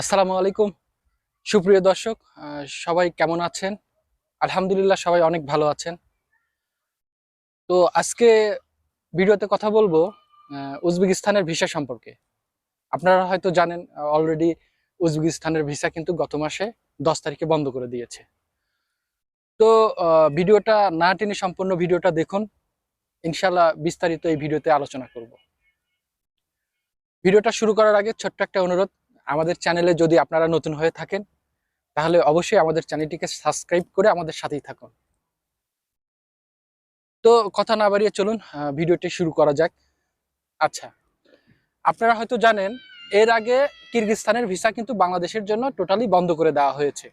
আসসালামু আলাইকুম। সুপ্রিয় দর্শক সবাই কেমন আছেন? আলহামদুলিল্লাহ সবাই অনেক ভালো আছেন। তো আজকে ভিডিওতে কথা বলব উজবেকিস্তানের ভিসা সম্পর্কে। আপনারা হয়তো জানেন অলরেডি উজবেকিস্তানের ভিসা কিন্তু গত মাসে দশ তারিখে বন্ধ করে দিয়েছে। তো ভিডিওটা না টেনে সম্পূর্ণ ভিডিওটা দেখুন। ইনশাল্লাহ বিস্তারিত এই ভিডিওতে আলোচনা করব। ভিডিওটা শুরু করার আগে ছোট্ট একটা অনুরোধ আমাদের চ্যানেলে যদি আপনারা নতুন হয়ে থাকেন, তাহলে অবশ্যই আমাদের চ্যানেলটিকে সাবস্ক্রাইব করে আমাদের সাথেই থাকুন। তো কথা না বাড়িয়ে চলুন ভিডিওটি শুরু করা যাক। আচ্ছা আপনারা হয়তো জানেন, এর আগে কিরগিস্তানের ভিসা কিন্তু বাংলাদেশের জন্য টোটালি বন্ধ করে দেওয়া হয়েছে।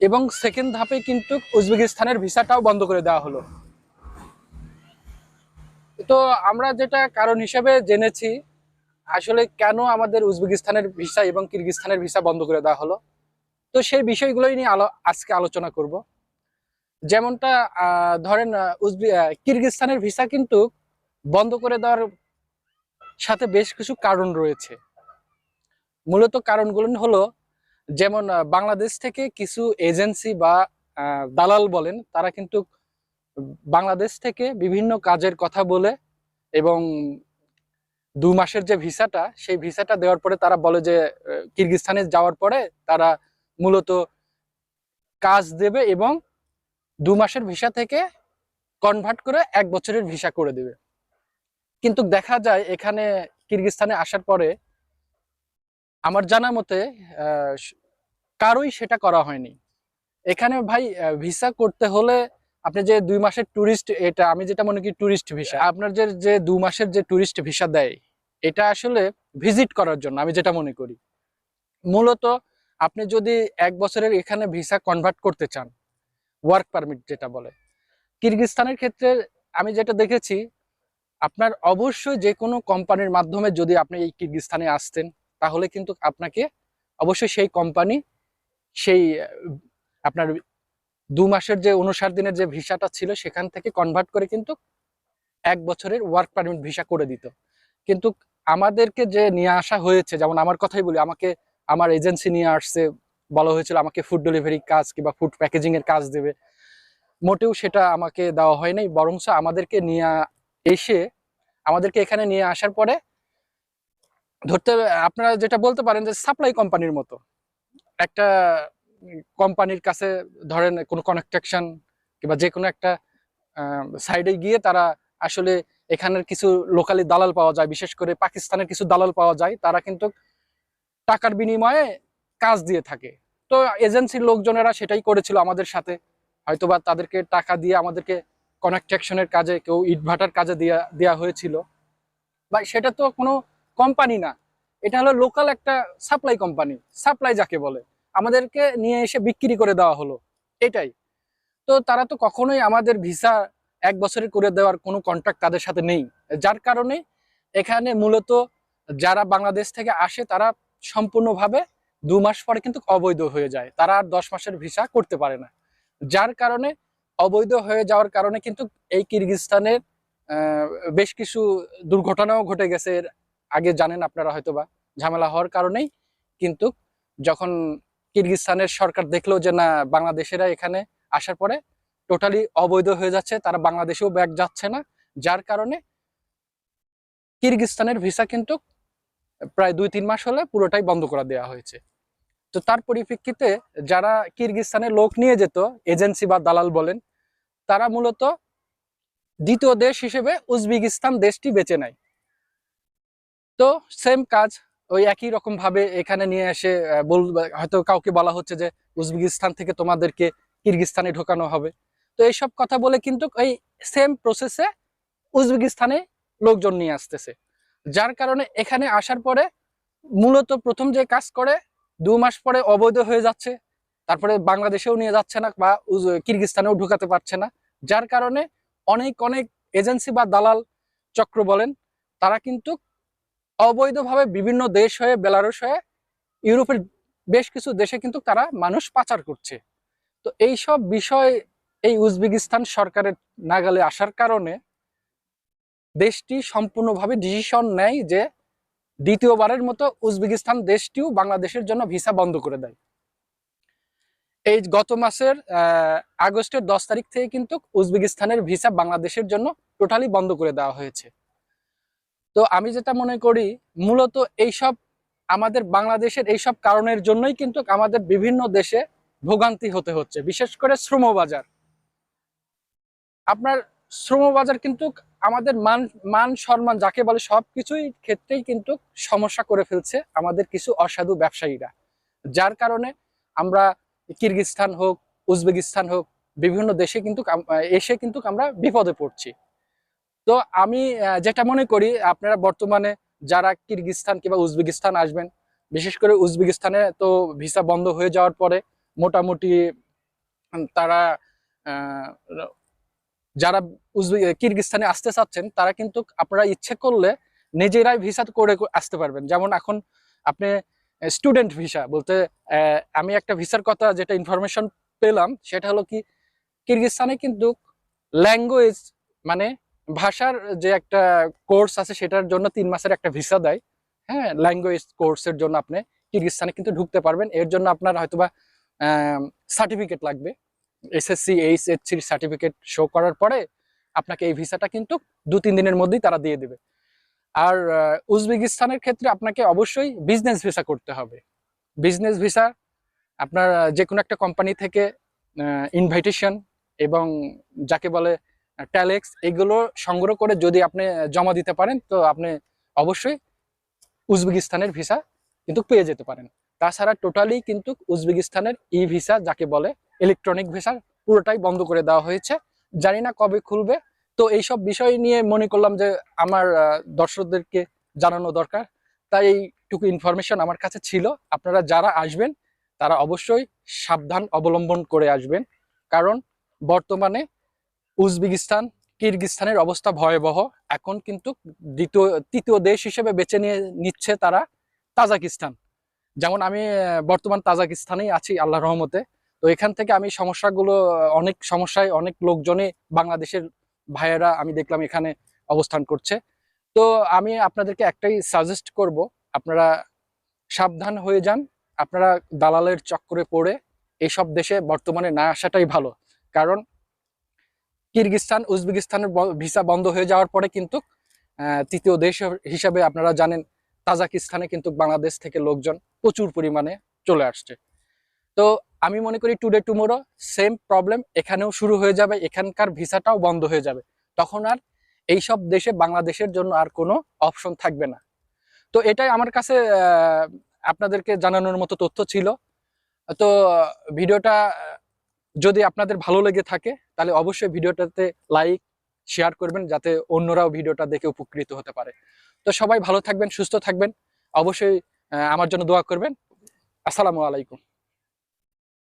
এবং সেকেন্ড ধাপে কিন্তু উজবেকিস্তানের ভিসাটাও বন্ধ করে দেওয়া হলো। তো আমরা যেটা কারণ হিসেবে জেনেছি আসলে কেন আমাদের উজবেকিস্তানের ভিসা এবং কিরগিস্তানের ভিসা বন্ধ করে দেওয়া হলো? তো সেই বিষয়গুলোই নিয়ে আলো আজকে আলোচনা করব। যেমনটা ধরেন উজবে কিরগিস্তানের ভিসা কিন্তু বন্ধ করে দেওয়ার সাথে বেশ কিছু কারণ রয়েছে। মূলত কারণগুলো হলো, যেমন বাংলাদেশ থেকে কিছু এজেন্সি বা দালাল বলেন, তারা কিন্তু বাংলাদেশ থেকে বিভিন্ন কাজের কথা বলে এবং দু মাসের যে ভিসাটা, সেই ভিসাটা দেওয়ার পরে তারা বলে যে কিরগিস্তানে যাওয়ার পরে তারা মূলত কাজ দেবে এবং দু মাসের ভিসা থেকে কনভার্ট করে এক বছরের ভিসা করে দেবে। কিন্তু দেখা যায় এখানে কিরগিস্তানে আসার পরে আমার জানা মতে কারোই সেটা করা হয়নি। এখানে ভাই ভিসা করতে হলে আপনি যে দুই মাসের ট্যুরিস্ট এটা আমি যেটা মনে করি ট্যুরিস্ট ভিসা। আপনার যে যে দু মাসের যে ট্যুরিস্ট ভিসা দেয় এটা আসলে ভিজিট করার জন্য, আমি যেটা মনে করি। মূলত আপনি যদি এক বছরের এখানে ভিসা কনভার্ট করতে চান ওয়ার্ক পারমিট যেটা বলে, কিরগিস্তানের ক্ষেত্রে আমি যেটা দেখেছি, আপনার অবশ্যই যে কোনো কোম্পানির মাধ্যমে যদি আপনি এই কিরগিস্তানে আসতেন, তাহলে কিন্তু আপনাকে অবশ্যই সেই কোম্পানি সেই, আপনার দু মাসের যে উনষাট দিনের যে ভিসাটা ছিল, সেখান থেকে কনভার্ট করে কিন্তু এক বছরের ওয়ার্ক পারমিট ভিসা করে দিত। কিন্তু আমাদেরকে যে নিয়ে আসা হয়েছে, যেমন আমার কথাই বলি, আমাকে আমার এজেন্সি নিয়ে আসছে, বলা হয়েছিল আমাকে ফুড ডেলিভারি কাজ কিংবা ফুড প্যাকেজিং এর কাজ দেবে। মোটেও সেটা আমাকে দেওয়া হয় নাই, বরঞ্চ আমাদেরকে নিয়ে এসে, আমাদেরকে এখানে নিয়ে আসার পরে ধরতে, আপনারা যেটা বলতে পারেন যে সাপ্লাই কোম্পানির মতো। একটা কোম্পানির কাছে ধরেন কোনো কনস্ট্রাকশন কিংবা যে কোনো একটা সাইডে গিয়ে তারা আসলে এখানের কিছু লোকালি দালাল পাওয়া যায়, বিশেষ করে পাকিস্তানের কিছু দালাল পাওয়া যায়, তারা কিন্তু টাকার বিনিময়ে কাজ দিয়ে থাকে। তো এজেন্সির লোকজনেরা সেটাই করেছিল আমাদের সাথে। হয়তোবা তাদেরকে টাকা দিয়ে আমাদেরকে কনস্ট্রাকশনের কাজে, কেউ ইটভাটার কাজে দেওয়া দেওয়া হয়েছিল। বা সেটা তো কোনো কোম্পানি না। এটা হলো লোকাল একটা সাপ্লাই কোম্পানি সাপ্লাই যাকে বলে। আমাদেরকে নিয়ে এসে বিক্রি করে দেওয়া হলো। এটাই। তো তারা তো কখনোই আমাদের ভিসা এক বছরের করে দেওয়ার কোনো কন্ট্রাক্ট তাদের সাথে নেই। যার কারণে এখানে মূলত যারা বাংলাদেশ থেকে আসে তারা সম্পূর্ণভাবে দু মাস পরে কিন্তু অবৈধ হয়ে যায়। তারা আর দশ মাসের ভিসা করতে পারে না। যার কারণে অবৈধ হয়ে যাওয়ার কারণে কিন্তু এই কিরগিস্তানের আহ, বেশ কিছু দুর্ঘটনাও ঘটে গেছে। এর আগে জানেন আপনারা হয়তোবা ঝামেলা হওয়ার কারণেই কিন্তু যখন কিরগিস্তানের সরকার দেখল যে না বাংলাদেশেরা এখানে আসার পরে টোটালি অবৈধ হয়ে যাচ্ছে, তারা বাংলাদেশেও ব্যাক যাচ্ছে না। যার কারণে কিরগিস্তানের ভিসা কিন্তু প্রায় দুই তিন মাস হলে পুরোটাই বন্ধ করে দেওয়া হয়েছে। তো তার পরিপ্রেক্ষিতে যারা কিরগিস্তানের লোক নিয়ে যেত, এজেন্সি বা দালাল বলেন, তারা মূলত দ্বিতীয় দেশ হিসেবে উজবেকিস্তান দেশটি বেছে নেয়। তো সেম কাজ ওই একই রকম ভাবে এখানে নিয়ে এসে বল, হয়তো কাউকে বলা হচ্ছে যে উজবেকিস্তান থেকে তোমাদেরকে কিরগিস্তানে ঢোকানো হবে। তো এইসব কথা বলে কিন্তু এই সেম প্রসেসে উজবেকিস্তানে লোকজন নিয়ে আসতেছে। যার কারণে এখানে আসার পরে মূলত প্রথম যে কাজ করে, দু মাস পরে অবৈধ হয়ে যাচ্ছে। তারপরে বাংলাদেশেও নিয়ে যাচ্ছে না বা কিরগিস্তানেও ঢুকাতে পারছে না। যার কারণে অনেক অনেক এজেন্সি বা দালাল চক্র বলেন, তারা কিন্তু অবৈধভাবে বিভিন্ন দেশ হয়ে, বেলারুশ হয়ে, ইউরোপের বেশ কিছু দেশে কিন্তু তারা মানুষ পাচার করছে। তো এই সব বিষয় এই উজবেকিস্তান সরকারের নাগালে আসার কারণে দেশটি সম্পূর্ণভাবে ডিসিশন নেয় যে দ্বিতীয়বারের মতো উজবেকিস্তান দেশটিও বাংলাদেশের জন্য ভিসা বন্ধ করে দেয়। এই গত মাসের আগস্টের দশ তারিখ থেকে কিন্তু উজবেকিস্তানের ভিসা বাংলাদেশের জন্য টোটালি বন্ধ করে দেওয়া হয়েছে। তো আমি যেটা মনে করি, মূলত এইসব আমাদের বাংলাদেশের এইসব কারণের জন্যই কিন্তু আমাদের বিভিন্ন দেশে ভোগান্তি হতে হচ্ছে, বিশেষ করে শ্রমবাজার। আপনার শ্রমবাজার কিন্তু আমাদের মান মান, সম্মান যাকে বলে সবকিছুই ক্ষেত্রেই কিন্তু সমস্যা করে ফেলছে আমাদের কিছু অসাধু ব্যবসায়ীরা। যার কারণে আমরা কিরগিজস্তান হোক, উজবেকিস্তান হোক, বিভিন্ন দেশে কিন্তু এসে কিন্তু আমরা বিপদে পড়ছি। তো আমি যেটা মনে করি, আপনারা বর্তমানে যারা কিরগিজস্তান কিংবা উজবেকিস্তান আসবেন, বিশেষ করে উজবেকিস্তানে তো ভিসা বন্ধ হয়ে যাওয়ার পরে মোটামুটি তারা যারা উজবে কিরগিজস্তানে আসতে চাচ্ছেন, তারা কিন্তু আপনারা ইচ্ছে করলে নিজেরাই ভিসা করে আসতে পারবেন। যেমন এখন আপনি স্টুডেন্ট ভিসা বলতে আমি একটা ভিসার কথা যেটা ইনফরমেশন পেলাম, সেটা হলো কি, কিরগিজস্তানে কিন্তু ল্যাঙ্গুয়েজ মানে ভাষার যে একটা কোর্স আছে, সেটার জন্য তিন মাসের একটা ভিসা দেয়। হ্যাঁ ল্যাঙ্গুয়েজ কোর্সের জন্য আপনি কিরগিজস্তানে কিন্তু ঢুকতে পারবেন। এর জন্য আপনার হয়তোবা সার্টিফিকেট লাগবে। এসএসসি এইচএসসির সার্টিফিকেট শো করার পরে আপনাকে এই ভিসাটা কিন্তু দু, তিন দিনের মধ্যেই তারা দিয়ে দেবে। আর উজবেকিস্তানের ক্ষেত্রে আপনাকে অবশ্যই বিজনেস ভিসা করতে হবে। বিজনেস ভিসা আপনার যে কোনো একটা কোম্পানি থেকে ইনভাইটেশন এবং যাকে বলে ট্যালেক্স এগুলো সংগ্রহ করে যদি আপনি জমা দিতে পারেন, তো আপনি অবশ্যই উজবেকিস্তানের ভিসা কিন্তু পেয়ে যেতে পারেন। তাছাড়া টোটালি কিন্তু উজবেকিস্তানের ই ভিসা যাকে বলে ইলেকট্রনিক ভিসা পুরোটাই বন্ধ করে দেওয়া হয়েছে। জানি না কবে খুলবে। তো এইসব বিষয় নিয়ে মনে করলাম যে আমার দর্শকদেরকে জানানো দরকার। তাই এইটুকু ইনফরমেশন আমার কাছে ছিল। আপনারা যারা আসবেন, তারা অবশ্যই সাবধান অবলম্বন করে আসবেন। কারণ বর্তমানে উজবেকিস্তান, কিরগিস্তানের অবস্থা ভয়াবহ। এখন কিন্তু দ্বিতীয়, তৃতীয় দেশ হিসেবে বেছে নিয়ে নিচ্ছে তারা তাজাকিস্তান। যেমন আমি বর্তমান তাজাকিস্তানেই আছি আল্লাহ রহমতে। তো এখান থেকে আমি সমস্যাগুলো, অনেক সমস্যায় অনেক লোকজনে বাংলাদেশের ভাইয়েরা আমি দেখলাম এখানে অবস্থান করছে। তো আমি আপনাদেরকে একটাই সাজেস্ট করব, আপনারা সাবধান হয়ে যান, আপনারা দালালের চক্করে পড়ে এইসব দেশে বর্তমানে না আসাটাই ভালো। কারণ কিরগিস্তান উজবেকিস্তানের ভিসা বন্ধ হয়ে যাওয়ার পরে কিন্তু তৃতীয় দেশ হিসাবে আপনারা জানেন, তাজাকিস্তানে কিন্তু বাংলাদেশ থেকে লোকজন প্রচুর পরিমাণে চলে আসছে। তো আমি মনে করি টুডে টুমোরো সেম প্রবলেম এখানেও শুরু হয়ে যাবে, এখানকার ভিসাটাও বন্ধ হয়ে যাবে। তখন আর এইসব দেশে, বাংলাদেশের জন্য আর কোনো অপশন থাকবে না। তো এটাই আমার কাছে আপনাদেরকে জানানোর মতো তথ্য ছিল। তো, ভিডিওটা, যদি আপনাদের ভালো লেগে থাকে, তাহলে অবশ্যই ভিডিওটাতে লাইক শেয়ার করবেন, যাতে অন্যরাও ভিডিওটা দেখে উপকৃত হতে পারে। তো সবাই ভালো থাকবেন, সুস্থ থাকবেন। অবশ্যই আমার জন্য দোয়া করবেন। আসসালামু আলাইকুম।